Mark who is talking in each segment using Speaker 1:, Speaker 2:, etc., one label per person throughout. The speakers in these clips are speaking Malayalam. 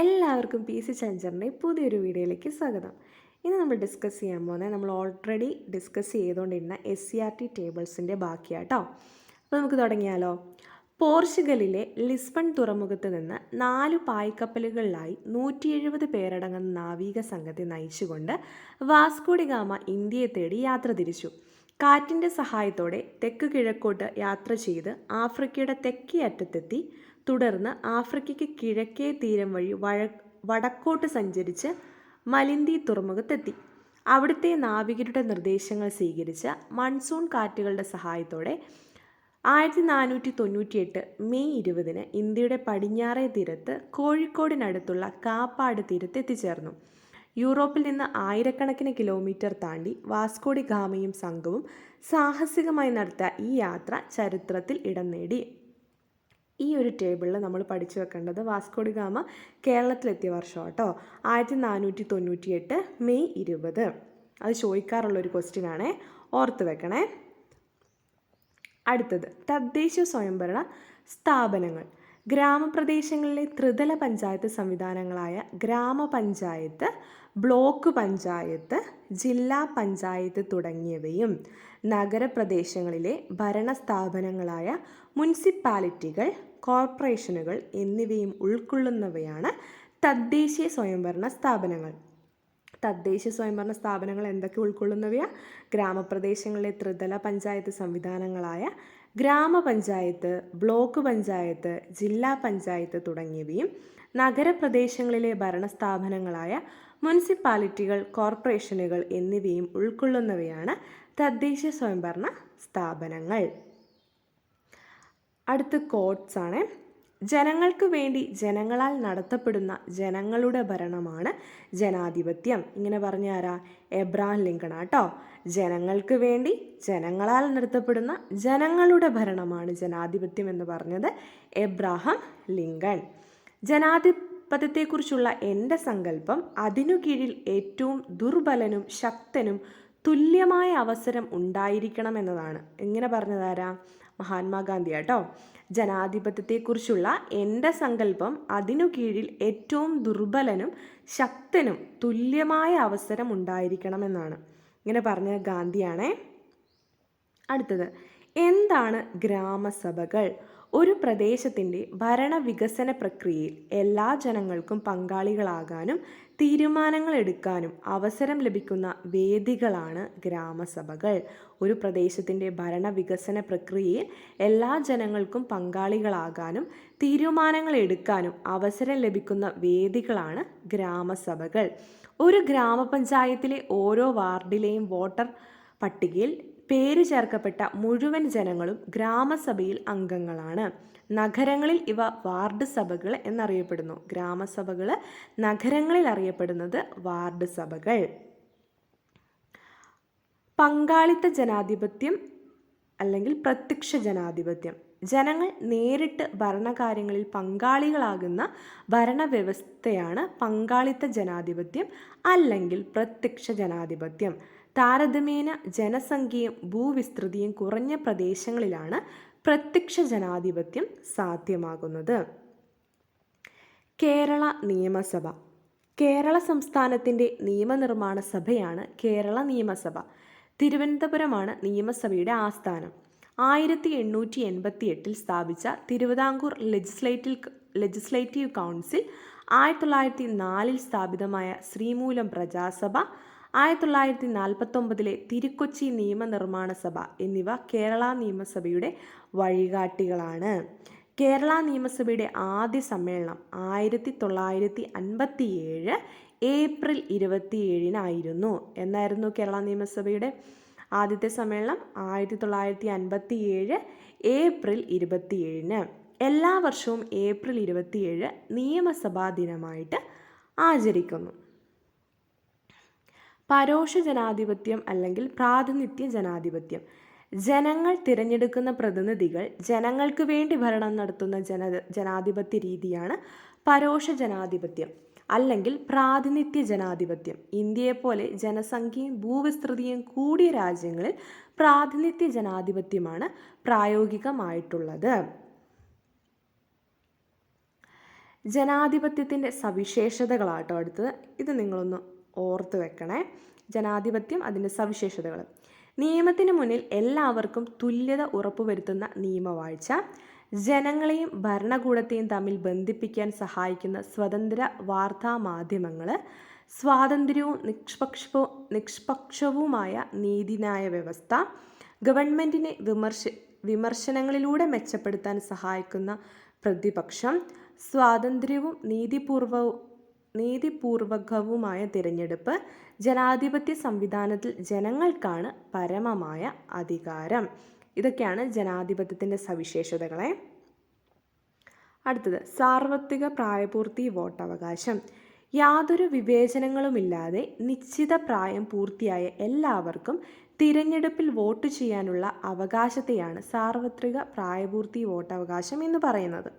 Speaker 1: എല്ലാവർക്കും പി സി ചഞ്ചറിന്റെ പുതിയൊരു വീഡിയോയിലേക്ക് സ്വാഗതം. ഇന്ന് നമ്മൾ ഡിസ്കസ് ചെയ്യാൻ പോകുന്നത് നമ്മൾ ഓൾറെഡി ഡിസ്കസ് ചെയ്തുകൊണ്ടിരുന്ന എസ് സി ആർ ടി ടേബിൾസിന്റെ ബാക്കിയാട്ടോ. അപ്പോൾ നമുക്ക് തുടങ്ങിയാലോ. പോർച്ചുഗലിലെ ലിസ്ബൺ തുറമുഖത്ത് നിന്ന് നാല് പായ്ക്കപ്പലുകളിലായി നൂറ്റി എഴുപത് പേരടങ്ങുന്ന നാവിക സംഘത്തെ നയിച്ചുകൊണ്ട് വാസ്കോഡിഗാമ ഇന്ത്യയെ തേടി യാത്ര തിരിച്ചു. കാറ്റിന്റെ സഹായത്തോടെ തെക്ക് കിഴക്കോട്ട് യാത്ര ചെയ്ത് ആഫ്രിക്കയുടെ തെക്കേ അറ്റത്തെത്തി തുടർന്ന് ആഫ്രിക്കയ്ക്ക് കിഴക്കേ തീരം വഴി വഴ വടക്കോട്ട് സഞ്ചരിച്ച് മലിന്തി തുറമുഖത്തെത്തി. അവിടുത്തെ നാവികരുടെ നിർദ്ദേശങ്ങൾ സ്വീകരിച്ച മൺസൂൺ കാറ്റുകളുടെ സഹായത്തോടെ ആയിരത്തി നാനൂറ്റി തൊണ്ണൂറ്റിയെട്ട് മെയ് ഇരുപതിന് ഇന്ത്യയുടെ പടിഞ്ഞാറേ തീരത്ത് കോഴിക്കോടിനടുത്തുള്ള കാപ്പാട് തീരത്ത് എത്തിച്ചേർന്നു. യൂറോപ്പിൽ നിന്ന് ആയിരക്കണക്കിന് കിലോമീറ്റർ താണ്ടി വാസ്കോഡി ഗാമയും സംഘവും സാഹസികമായി നടത്തിയ ഈ യാത്ര ചരിത്രത്തിൽ ഇടം നേടി. ഈ ഒരു ടേബിളിൽ നമ്മൾ പഠിച്ചു വെക്കേണ്ടത് വാസ്കോഡി ഗാമ കേരളത്തിലെത്തിയ വർഷം കേട്ടോ ആയിരത്തി നാനൂറ്റി തൊണ്ണൂറ്റി എട്ട് മെയ് ഇരുപത്. അത് ചോദിക്കാറുള്ള ഒരു ക്വസ്റ്റ്യൻ ആണേ. ഓർത്ത് വെക്കണേ. അടുത്തത്. തദ്ദേശ സ്വയംഭരണ സ്ഥാപനങ്ങൾ. ഗ്രാമപ്രദേശങ്ങളിലെ ത്രിതല പഞ്ചായത്ത് സംവിധാനങ്ങളായ ഗ്രാമപഞ്ചായത്ത് ബ്ലോക്ക് പഞ്ചായത്ത് ജില്ലാ പഞ്ചായത്ത് തുടങ്ങിയവയും നഗരപ്രദേശങ്ങളിലെ ഭരണ സ്ഥാപനങ്ങളായ മുനിസിപ്പാലിറ്റികൾ കോർപ്പറേഷനുകൾ എന്നിവയും ഉൾക്കൊള്ളുന്നവയാണ് തദ്ദേശീയ സ്വയംഭരണ സ്ഥാപനങ്ങൾ. തദ്ദേശ സ്വയംഭരണ സ്ഥാപനങ്ങൾ എന്തൊക്കെ ഉൾക്കൊള്ളുന്നവയാണ് ഗ്രാമപ്രദേശങ്ങളിലെ ത്രിതല പഞ്ചായത്ത് സംവിധാനങ്ങളായ ഗ്രാമപഞ്ചായത്ത് ബ്ലോക്ക് പഞ്ചായത്ത് ജില്ലാ പഞ്ചായത്ത് തുടങ്ങിയവയും നഗരപ്രദേശങ്ങളിലെ ഭരണസ്ഥാപനങ്ങളായ മുനിസിപ്പാലിറ്റികൾ കോർപ്പറേഷനുകൾ എന്നിവയും ഉൾക്കൊള്ളുന്നവയാണ് തദ്ദേശ സ്വയംഭരണ സ്ഥാപനങ്ങൾ. അടുത്ത കോട്ട്സ് ആണ്. ജനങ്ങൾക്ക് വേണ്ടി ജനങ്ങളാൽ നടത്തപ്പെടുന്ന ജനങ്ങളുടെ ഭരണമാണ് ജനാധിപത്യം. ഇങ്ങനെ പറഞ്ഞ ആരാ? എബ്രാഹിം ലിങ്കൺ ആട്ടോ ജനങ്ങൾക്ക് വേണ്ടി ജനങ്ങളാൽ നടത്തപ്പെടുന്ന ജനങ്ങളുടെ ഭരണമാണ് ജനാധിപത്യം എന്ന് പറഞ്ഞത് എബ്രാഹം ലിങ്കൺ. ജനാധിപത്യത്തെക്കുറിച്ചുള്ള എന്റെ സങ്കല്പം അതിനു കീഴിൽ ഏറ്റവും ദുർബലനും ശക്തനും തുല്യമായ അവസരം ഉണ്ടായിരിക്കണം എന്നതാണ്. എങ്ങനെ പറഞ്ഞതാരാ മഹാത്മാഗാന്ധി കേട്ടോ ജനാധിപത്യത്തെക്കുറിച്ചുള്ള എന്റെ സങ്കല്പം അതിനു കീഴിൽ ഏറ്റവും ദുർബലനും ശക്തനും തുല്യമായ അവസരം ഉണ്ടായിരിക്കണമെന്നാണ്. ഇങ്ങനെ പറഞ്ഞ ഗാന്ധിയാണേ. അടുത്തത് എന്താണ് ഗ്രാമസഭകൾ? ഒരു പ്രദേശത്തിന്റെ ഭരണവികസന പ്രക്രിയയിൽ എല്ലാ ജനങ്ങൾക്കും പങ്കാളികളാകാനും തീരുമാനങ്ങൾ എടുക്കാനും അവസരം ലഭിക്കുന്ന വേദികളാണ് ഗ്രാമസഭകൾ. ഒരു പ്രദേശത്തിന്റെ ഭരണവികസന പ്രക്രിയയിൽ എല്ലാ ജനങ്ങൾക്കും പങ്കാളികളാകാനും തീരുമാനങ്ങൾ എടുക്കാനും അവസരം ലഭിക്കുന്ന വേദികളാണ് ഗ്രാമസഭകൾ. ഒരു ഗ്രാമപഞ്ചായത്തിലെ ഓരോ വാർഡിലെയും വോട്ടർ പട്ടികയിൽ പേര് ചേർക്കപ്പെട്ട മുഴുവൻ ജനങ്ങളും ഗ്രാമസഭയിൽ അംഗങ്ങളാണ്. നഗരങ്ങളിൽ ഇവ വാർഡ് സഭകൾ എന്നറിയപ്പെടുന്നു. ഗ്രാമസഭകൾ നഗരങ്ങളിൽ അറിയപ്പെടുന്നത് വാർഡ് സഭകൾ. പങ്കാളിത്ത ജനാധിപത്യം അല്ലെങ്കിൽ പ്രത്യക്ഷ ജനാധിപത്യം. ജനങ്ങൾ നേരിട്ട് ഭരണകാര്യങ്ങളിൽ പങ്കാളികളാകുന്ന ഭരണവ്യവസ്ഥയാണ് പങ്കാളിത്ത ജനാധിപത്യം അല്ലെങ്കിൽ പ്രത്യക്ഷ ജനാധിപത്യം. താരതമ്യേന ജനസംഖ്യയും ഭൂവിസ്തൃതിയും കുറഞ്ഞ പ്രദേശങ്ങളിലാണ് പ്രത്യക്ഷ ജനാധിപത്യം സാധ്യമാകുന്നത്. കേരള നിയമസഭ. കേരള സംസ്ഥാനത്തിന്റെ നിയമനിർമ്മാണ സഭയാണ് കേരള നിയമസഭ. തിരുവനന്തപുരമാണ് നിയമസഭയുടെ ആസ്ഥാനം. ആയിരത്തി എണ്ണൂറ്റി എൺപത്തി എട്ടിൽ സ്ഥാപിച്ച തിരുവിതാംകൂർ ലെജിസ്ലേറ്റീവ് ലെജിസ്ലേറ്റീവ് കൗൺസിൽ ആയിരത്തി തൊള്ളായിരത്തി നാലിൽ സ്ഥാപിതമായ ശ്രീമൂലം പ്രജാസഭ ആയിരത്തി തൊള്ളായിരത്തി നാൽപ്പത്തൊമ്പതിലെ തിരുക്കൊച്ചി നിയമനിർമ്മാണ സഭ എന്നിവ കേരള നിയമസഭയുടെ വഴികാട്ടികളാണ്. കേരള നിയമസഭയുടെ ആദ്യ സമ്മേളനം ആയിരത്തി തൊള്ളായിരത്തി അൻപത്തി ഏഴ് ഏപ്രിൽ ഇരുപത്തിയേഴിനായിരുന്നു. എന്നായിരുന്നു കേരള നിയമസഭയുടെ ആദ്യത്തെ സമ്മേളനം? ആയിരത്തി തൊള്ളായിരത്തി അൻപത്തി ഏഴ് ഏപ്രിൽ ഇരുപത്തിയേഴിന്. എല്ലാ വർഷവും ഏപ്രിൽ ഇരുപത്തിയേഴ് നിയമസഭാ ദിനമായിട്ട് ആചരിക്കുന്നു. പരോക്ഷ ജനാധിപത്യം അല്ലെങ്കിൽ പ്രാതിനിധ്യ ജനാധിപത്യം. ജനങ്ങൾ തിരഞ്ഞെടുക്കുന്ന പ്രതിനിധികൾ ജനങ്ങൾക്ക് വേണ്ടി ഭരണം നടത്തുന്ന ജന ജനാധിപത്യ രീതിയാണ് പരോക്ഷ ജനാധിപത്യം അല്ലെങ്കിൽ പ്രാതിനിധ്യ ജനാധിപത്യം. ഇന്ത്യയെപ്പോലെ ജനസംഖ്യയും ഭൂവിസ്തൃതിയും കൂടിയ രാജ്യങ്ങളിൽ പ്രാതിനിധ്യ ജനാധിപത്യമാണ് പ്രായോഗികമായിട്ടുള്ളത്. ജനാധിപത്യത്തിന്റെ സവിശേഷതകളാട്ടോ അടുത്തത്. ഇത് നിങ്ങളൊന്ന് ഓർത്ത് വെക്കണേ. ജനാധിപത്യം അതിന്റെ സവിശേഷതകൾ. നിയമത്തിന് മുന്നിൽ എല്ലാവർക്കും തുല്യത ഉറപ്പുവരുത്തുന്ന നിയമവാഴ്ച. ജനങ്ങളെയും ഭരണകൂടത്തെയും തമ്മിൽ ബന്ധിപ്പിക്കാൻ സഹായിക്കുന്ന സ്വതന്ത്ര വാർത്താ മാധ്യമങ്ങൾ. സ്വാതന്ത്ര്യവും നിഷ്പക്ഷവും നിഷ്പക്ഷവുമായ നീതിന്യായ വ്യവസ്ഥ. ഗവൺമെന്റിനെ വിമർശ വിമർശനങ്ങളിലൂടെ മെച്ചപ്പെടുത്താൻ സഹായിക്കുന്ന പ്രതിപക്ഷം. സ്വാതന്ത്ര്യവും നീതിപൂർവവും നീതിപൂർവകവുമായ തിരഞ്ഞെടുപ്പ് ജനാധിപത്യ സംവിധാനത്തിൽ ജനങ്ങൾക്കാണ് പരമമായ അധികാരം. ഇതൊക്കെയാണ് ജനാധിപത്യത്തിന്റെ സവിശേഷതകളെ. അടുത്തത് സാർവത്രിക പ്രായപൂർത്തി വോട്ടവകാശം. യാതൊരു വിവേചനങ്ങളുമില്ലാതെ നിശ്ചിത പ്രായം പൂർത്തിയായ എല്ലാവർക്കും തിരഞ്ഞെടുപ്പിൽ വോട്ട് ചെയ്യാനുള്ള അവകാശത്തെയാണ് സാർവത്രിക പ്രായപൂർത്തി വോട്ടവകാശം എന്ന് പറയുന്നത്.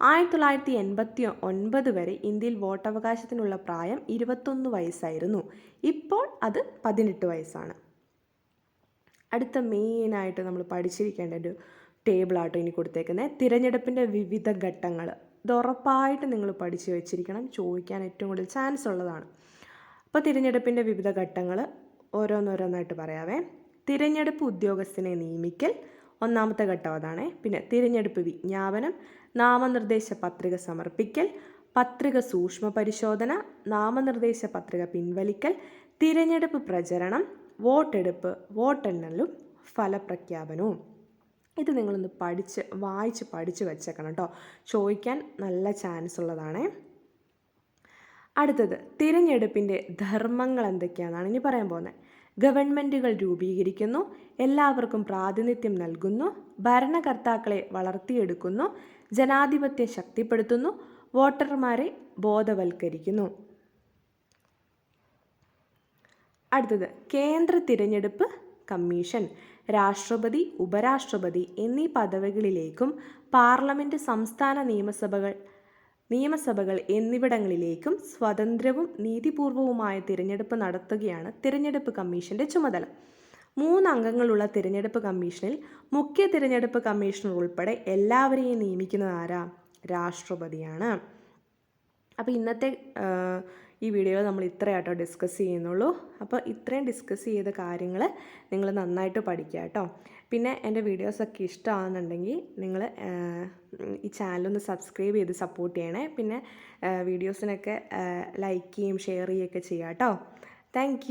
Speaker 1: ആയിരത്തി തൊള്ളായിരത്തി എൺപത്തി ഒൻപത് വരെ ഇന്ത്യയിൽ വോട്ടവകാശത്തിനുള്ള പ്രായം ഇരുപത്തൊന്ന് വയസ്സായിരുന്നു. ഇപ്പോൾ അത് പതിനെട്ട് വയസ്സാണ്. അടുത്ത മെയിനായിട്ട് നമ്മൾ പഠിച്ചിരിക്കേണ്ട ഒരു ടേബിളാട്ടോ ഇനി കൊടുത്തേക്കുന്നത് തിരഞ്ഞെടുപ്പിന്റെ വിവിധ ഘട്ടങ്ങൾ. ഇത് ഉറപ്പായിട്ട് നിങ്ങൾ പഠിച്ചു വെച്ചിരിക്കണം. ചോദിക്കാൻ ഏറ്റവും കൂടുതൽ ചാൻസ് ഉള്ളതാണ്. അപ്പോൾ തിരഞ്ഞെടുപ്പിന്റെ വിവിധ ഘട്ടങ്ങൾ ഓരോന്നോരോന്നായിട്ട് പറയാവേ. തിരഞ്ഞെടുപ്പ് ഉദ്യോഗസ്ഥനെ നിയമിക്കൽ. ഒന്നാമത്തെ ഘട്ടം അതാണ്. പിന്നെ തിരഞ്ഞെടുപ്പ് വിജ്ഞാപനം നാമനിർദ്ദേശ പത്രിക സമർപ്പിക്കൽ പത്രിക സൂക്ഷ്മ പരിശോധന നാമനിർദ്ദേശ പത്രിക പിൻവലിക്കൽ തിരഞ്ഞെടുപ്പ് പ്രചരണം വോട്ടെടുപ്പ് വോട്ടെണ്ണലും ഫലപ്രഖ്യാപനവും. ഇത് നിങ്ങളൊന്ന് പഠിച്ച് വായിച്ച് പഠിച്ച് വെച്ചേക്കണം കേട്ടോ. ചോദിക്കാൻ നല്ല ചാൻസ് ഉള്ളതാണ്. അടുത്തത് തിരഞ്ഞെടുപ്പിന്റെ ധർമ്മങ്ങൾ എന്തൊക്കെയാണെന്നാണ് ഇനി പറയാൻ പോകുന്നത്. ഗവൺമെന്റുകൾ രൂപീകരിക്കുന്നു എല്ലാവർക്കും പ്രാതിനിധ്യം നൽകുന്നു ഭരണകർത്താക്കളെ വളർത്തിയെടുക്കുന്നു ജനാധിപത്യം ശക്തിപ്പെടുത്തുന്നു വോട്ടർമാരെ ബോധവൽക്കരിക്കുന്നു. അടുത്തത് കേന്ദ്ര തിരഞ്ഞെടുപ്പ് കമ്മീഷൻ. രാഷ്ട്രപതി ഉപരാഷ്ട്രപതി എന്നീ പദവികളിലേക്കും പാർലമെന്റ് സംസ്ഥാന നിയമസഭകൾ നിയമസഭകൾ എന്നിവിടങ്ങളിലേക്കും സ്വതന്ത്രവും നീതിപൂർവവുമായ തിരഞ്ഞെടുപ്പ് നടത്തുകയാണ് തിരഞ്ഞെടുപ്പ് കമ്മീഷന്റെ ചുമതല. മൂന്ന് അംഗങ്ങളുള്ള തിരഞ്ഞെടുപ്പ് കമ്മീഷനിൽ മുഖ്യ തിരഞ്ഞെടുപ്പ് കമ്മീഷണർ ഉൾപ്പെടെ എല്ലാവരെയും നിയമിക്കുന്നത് ആരാ? രാഷ്ട്രപതിയാണ്. അപ്പോൾ ഇന്നത്തെ ഈ വീഡിയോയിൽ നമ്മൾ ഇത്രയാട്ടോ ഡിസ്കസ് ചെയ്യുന്നുള്ളൂ. അപ്പോൾ ഇത്രയും ഡിസ്കസ് ചെയ്ത കാര്യങ്ങൾ നിങ്ങൾ നന്നായിട്ട് പഠിക്കുക കേട്ടോ. പിന്നെ എന്റെ വീഡിയോസൊക്കെ ഇഷ്ടമാണെന്നുണ്ടെങ്കിൽ നിങ്ങൾ ഈ ചാനലൊന്ന് സബ്സ്ക്രൈബ് ചെയ്ത് സപ്പോർട്ട് ചെയ്യണേ. പിന്നെ വീഡിയോസിനൊക്കെ ലൈക്ക് ചെയ്യും ഷെയർ ചെയ്യുകയൊക്കെ ചെയ്യാം കേട്ടോ. താങ്ക്